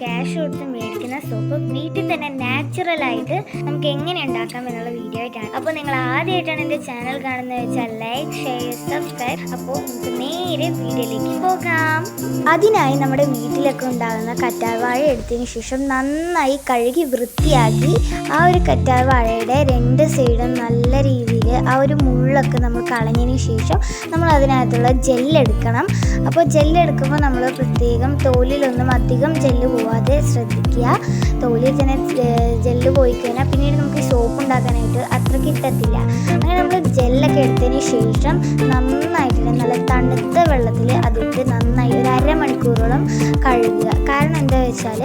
Cash കൊടുത്ത് മേടിക്കുന്ന soap വീട്ടിൽ തന്നെ നാച്ചുറൽ ആയിട്ട് നമുക്ക് എങ്ങനെ ഉണ്ടാക്കാം എന്നുള്ള വീഡിയോ ആയിട്ടാണ്. അപ്പോൾ നിങ്ങൾ ആദ്യമായിട്ടാണ് എന്റെ ചാനൽ കാണുന്നത് വെച്ചാൽ ലൈക്ക് ഷെയർ സബ്സ്ക്രൈബ് അപ്പോൾ നമുക്ക് നേരെ വീഡിയോയിലേക്ക് പോകാം. അതിനായി നമ്മുടെ വീട്ടിലൊക്കെ ഉണ്ടാകുന്ന കറ്റാർവാഴ എടുത്തതിന് ശേഷം നന്നായി കഴുകി വൃത്തിയാക്കി ആ ഒരു കറ്റാർവാഴയുടെ രണ്ട് സൈഡും നല്ല രീതിയിൽ ആ ഒരു മുള്ളൊക്കെ നമ്മൾ കളഞ്ഞതിന് ശേഷം നമ്മൾ അതിനകത്തുള്ള ജെല്ലെടുക്കണം അപ്പോൾ ജെല്ലെടുക്കുമ്പോൾ നമ്മൾ പ്രത്യേകം തോലിലൊന്നും അധികം ജെല്ല് പോവാതെ ശ്രദ്ധിക്കുക. തോലിൽ തന്നെ ജെല്ല് പോയി കഴിഞ്ഞാൽ പിന്നീട് നമുക്ക് സോപ്പ് ഉണ്ടാക്കാനായിട്ട് അത്ര കിട്ടത്തില്ല. അങ്ങനെ നമ്മൾ ജെല്ലൊക്കെ എടുത്തതിന് ശേഷം നന്നായിട്ട് നല്ല തണുത്ത വെള്ളത്തിൽ അതിട്ട് നന്നായി ഒരു അരമണിക്കൂറോളം കഴുകുക. കാരണം എന്താ വെച്ചാൽ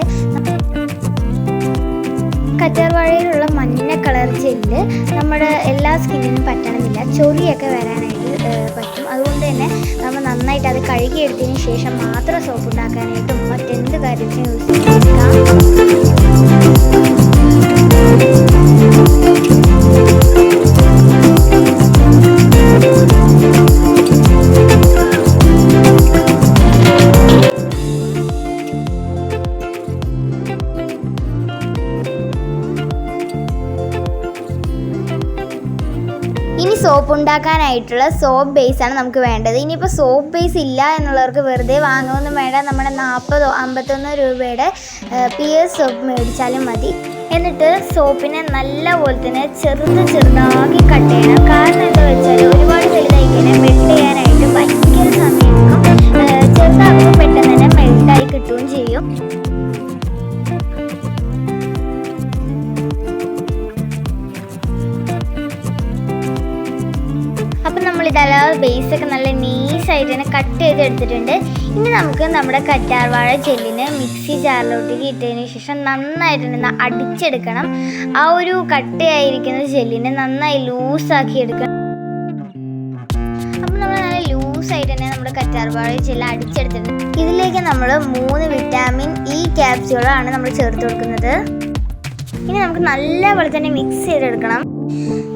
കറ്റാർവാഴയിലുള്ള മഞ്ഞ കളർ ജെല്ല് നമ്മുടെ എല്ലാ സ്കിന്നിനും പറ്റണമെന്നില്ല. ചൊറിയൊക്കെ വരാനായിട്ട് പറ്റും. അതുകൊണ്ട് തന്നെ നമ്മൾ നന്നായിട്ട് അത് കഴുകിയെടുത്തതിന് ശേഷം മാത്രം സോപ്പ് ഉണ്ടാക്കാനായിട്ടും മറ്റെന്ത് കാര്യത്തിനും യൂസ് ചെയ്തെടുക്കാം സോപ്പ് ഉണ്ടാക്കാനായിട്ടുള്ള സോപ്പ് ബേസാണ് നമുക്ക് വേണ്ടത്. ഇനിയിപ്പോൾ സോപ്പ് ബേസ് ഇല്ല എന്നുള്ളവർക്ക് വെറുതെ വാങ്ങുമൊന്നും വേണ്ട. നമ്മുടെ നാൽപ്പതോ അമ്പത്തൊന്നോ രൂപയുടെ പി എസ് സോപ്പ് മേടിച്ചാലും മതി. എന്നിട്ട് സോപ്പിനെ നല്ല പോലെ തന്നെ ചെറുത് ചെറുതാക്കി കട്ട് ചെയ്യണം. കാരണം എന്താ വെച്ചാൽ ഒരുപാട് ബേസൊക്കെ ബേസ് ഒക്കെ നല്ല നീസായിട്ട് തന്നെ കട്ട് ചെയ്ത് എടുത്തിട്ടുണ്ട്. ഇനി നമുക്ക് നമ്മുടെ കറ്റാർവാഴ ജെല്ലിന് മിക്സി ജാറിലോട്ടേക്ക് ഇട്ടതിന് ശേഷം നന്നായിട്ട് തന്നെ അടിച്ചെടുക്കണം. ആ ഒരു കട്ടയായിരിക്കുന്ന ജെല്ലിനെ നന്നായി ലൂസാക്കി എടുക്കണം. അപ്പം നമ്മൾ നല്ല ലൂസായിട്ട് തന്നെ നമ്മുടെ കറ്റാർവാഴ ജെല്ല് അടിച്ചെടുത്തിട്ടുണ്ട്. ഇതിലേക്ക് നമ്മൾ മൂന്ന് വിറ്റാമിൻ ഇ ക്യാപ്സ്യൂളാണ് നമ്മൾ ചേർത്ത് കൊടുക്കുന്നത്. ഇനി നമുക്ക് നല്ലപോലെ തന്നെ മിക്സ് ചെയ്തെടുക്കണം.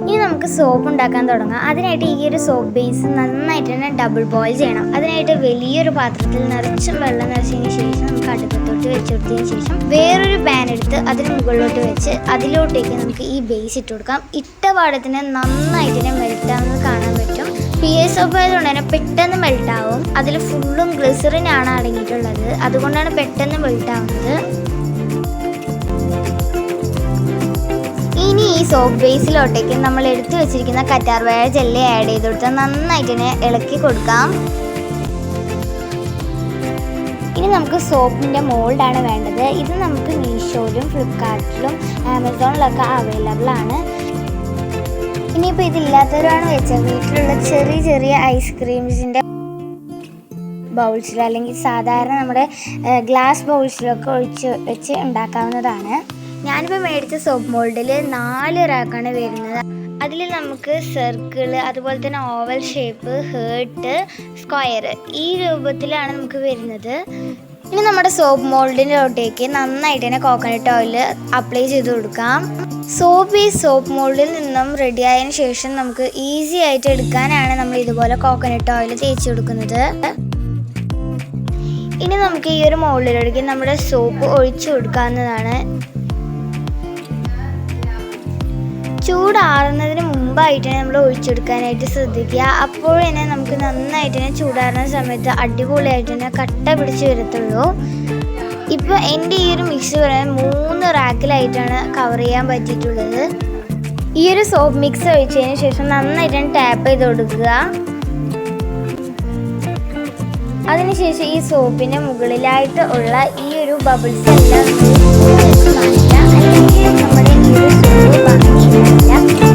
ഇനി നമുക്ക് സോപ്പ് ഉണ്ടാക്കാൻ തുടങ്ങാം. അതിനായിട്ട് ഈ ഒരു സോപ്പ് ബേസ് നന്നായിട്ട് തന്നെ ഡബിൾ ബോയിൽ ചെയ്യണം. അതിനായിട്ട് വലിയൊരു പാത്രത്തിൽ നിറച്ചും വെള്ളം നിറച്ചതിന് ശേഷം നമുക്ക് അടുപ്പത്തോട്ട് വെച്ച് കൊടുത്തതിന് ശേഷം വേറൊരു പാൻ എടുത്ത് അതിന് മുകളിലോട്ട് വെച്ച് അതിലോട്ടേക്ക് നമുക്ക് ഈ ബേസ് ഇട്ട് കൊടുക്കാം. ഇട്ട പാടത്തിന് നന്നായിട്ട് തന്നെ മെൽറ്റാവുന്നത് കാണാൻ പറ്റും. പി എസ് സോപ്പ് ആയതുകൊണ്ട് തന്നെ പെട്ടെന്ന് മെൽട്ടാവും അതിൽ ഫുള്ളും ഗ്ലിസറിനാണ് അടങ്ങിയിട്ടുള്ളത്. അതുകൊണ്ടാണ് പെട്ടെന്ന് മെൽട്ടാവുന്നത് ഈ സോപ്പ് ബേസിലോട്ടേക്ക് നമ്മൾ എടുത്തു വെച്ചിരിക്കുന്ന കറ്റാർവാഴ ജെല്ലി ആഡ് ചെയ്ത് കൊടുത്ത് നന്നായിട്ട് ഇളക്കി കൊടുക്കാം. ഇനി നമുക്ക് സോപ്പിന്റെ മോൾഡാണ് വേണ്ടത്. ഇത് നമുക്ക് മീഷോയിലും ഫ്ലിപ്കാർട്ടിലും ആമസോണിലൊക്കെ അവൈലബിൾ ആണ്. ഇനിയിപ്പോൾ ഇതില്ലാത്തവരാണ് വെച്ചാൽ വീട്ടിലുള്ള ചെറിയ ചെറിയ ഐസ്ക്രീംസിന്റെ ബൗൾസിലോ അല്ലെങ്കിൽ സാധാരണ നമ്മുടെ ഗ്ലാസ് ബൗൾസിലൊക്കെ ഒഴിച്ച് വെച്ച് ഉണ്ടാക്കാവുന്നതാണ്. ഞാനിപ്പോൾ മേടിച്ച സോപ്പ് മോൾഡിൽ നാല് റാക്കാണ് വരുന്നത്. അതിൽ നമുക്ക് സർക്കിൾ അതുപോലെ തന്നെ ഓവൽ ഷേപ്പ് ഹേർട്ട് സ്ക്വയർ ഈ രൂപത്തിലാണ് നമുക്ക് വരുന്നത്. ഇനി നമ്മുടെ സോപ്പ് മോൾഡിലോട്ടേക്ക് നന്നായിട്ട് തന്നെ കോക്കനട്ട് ഓയിൽ അപ്ലൈ ചെയ്ത് കൊടുക്കാം. സോപ്പ് ഈ സോപ്പ് മോൾഡിൽ നിന്നും റെഡി ശേഷം നമുക്ക് ഈസി ആയിട്ട് എടുക്കാനാണ് നമ്മൾ ഇതുപോലെ കോക്കനട്ട് ഓയിൽ തേച്ച് കൊടുക്കുന്നത്. ഇനി നമുക്ക് ഈ ഒരു മോൾഡിലേക്ക് നമ്മുടെ സോപ്പ് ഒഴിച്ചു കൊടുക്കാവുന്നതാണ്. മുമ്പായിട്ട് നമ്മൾ ഒഴിച്ചെടുക്കാനായിട്ട് ശ്രദ്ധിക്കുക. അപ്പോൾ തന്നെ നമുക്ക് നന്നായിട്ട് തന്നെ ചൂടാറുന്ന സമയത്ത് അടിപൊളിയായിട്ട് തന്നെ കട്ട പിടിച്ച് വരത്തുള്ളൂ. ഇപ്പോൾ എന്റെ ഈ ഒരു മിക്സ് പറയാൻ മൂന്ന് റാക്കിലായിട്ടാണ് കവർ ചെയ്യാൻ പറ്റിയിട്ടുള്ളത്. ഈ ഒരു സോപ്പ് മിക്സ് ഒഴിച്ചതിന് ശേഷം നന്നായിട്ട് ടാപ്പ് ചെയ്ത് കൊടുക്കുക. അതിനുശേഷം ഈ സോപ്പിന്റെ മുകളിലായിട്ട് ഉള്ള ഈ ഒരു ബബിൾസ് എല്ലാം നമ്മുടെ ഈ ഒരു സോപ്പ്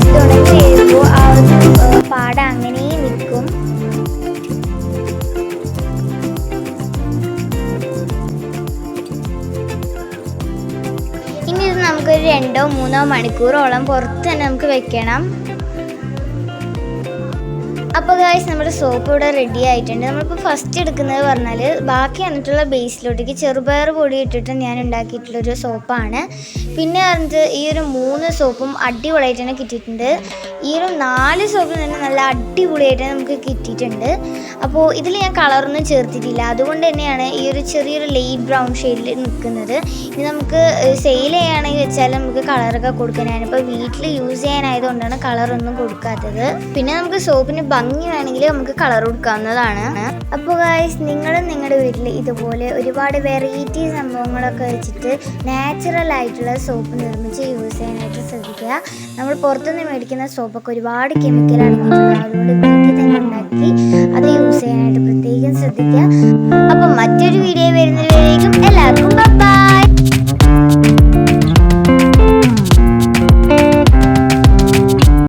ഇനി ഇത് നമുക്കൊരു രണ്ടോ മൂന്നോ മണിക്കൂറോളം പുറത്ത് തന്നെ നമുക്ക് വെക്കണം. അപ്പോൾ ഗായ്സ് നമ്മുടെ സോപ്പ് ഇവിടെ റെഡി ആയിട്ടുണ്ട്. നമ്മളിപ്പോൾ ഫസ്റ്റ് എടുക്കുന്നത് പറഞ്ഞാൽ ബാക്കി വന്നിട്ടുള്ള ബേസിലോട്ടേക്ക് ചെറുപയർ പൊടി ഇട്ടിട്ട് ഞാൻ ഉണ്ടാക്കിയിട്ടുള്ളൊരു സോപ്പാണ് പിന്നെ പറഞ്ഞിട്ട് ഈ ഒരു മൂന്ന് സോപ്പും അടിപൊളിയായിട്ട് തന്നെ കിട്ടിയിട്ടുണ്ട്. ഈ ഒരു നാല് സോപ്പിൽ തന്നെ നല്ല അടിപൊളിയായിട്ട് നമുക്ക് കിട്ടിയിട്ടുണ്ട്. അപ്പോൾ ഇതിൽ ഞാൻ കളറൊന്നും ചേർത്തിട്ടില്ല. അതുകൊണ്ട് തന്നെയാണ് ഈ ഒരു ചെറിയൊരു ലൈറ്റ് ബ്രൗൺ ഷെയ്ഡിൽ നിൽക്കുന്നത്. ഇനി നമുക്ക് സെയിൽ ചെയ്യുകയാണെങ്കിൽ വെച്ചാൽ നമുക്ക് കളറൊക്കെ കൊടുക്കാനാണ്. ഇപ്പോൾ വീട്ടിൽ യൂസ് ചെയ്യാനായതുകൊണ്ടാണ് കളറൊന്നും കൊടുക്കാത്തത്. പിന്നെ നമുക്ക് സോപ്പിന് ഭംഗി വേണമെങ്കിൽ നമുക്ക് കളർ കൊടുക്കാവുന്നതാണ്. അപ്പോൾ ഗായ്സ് നിങ്ങളും നിങ്ങളുടെ വീട്ടിൽ ഇതുപോലെ ഒരുപാട് വെറൈറ്റി സംഭവങ്ങളൊക്കെ വെച്ചിട്ട് നാച്ചുറൽ ആയിട്ടുള്ള സോപ്പ് നിർമ്മിച്ച് യൂസ് ചെയ്യാനായിട്ട് ശ്രദ്ധിക്കുക. നമ്മൾ പുറത്തുനിന്ന് മേടിക്കുന്ന സോപ്പൊക്കെ ഒരുപാട് കെമിക്കൽ ഉണ്ടാക്കി അത് യൂസ് ചെയ്യാനായിട്ട് പ്രത്യേകം ശ്രദ്ധിക്കുക. അപ്പോൾ മറ്റൊരു വീഡിയോ വരുന്നതിൽ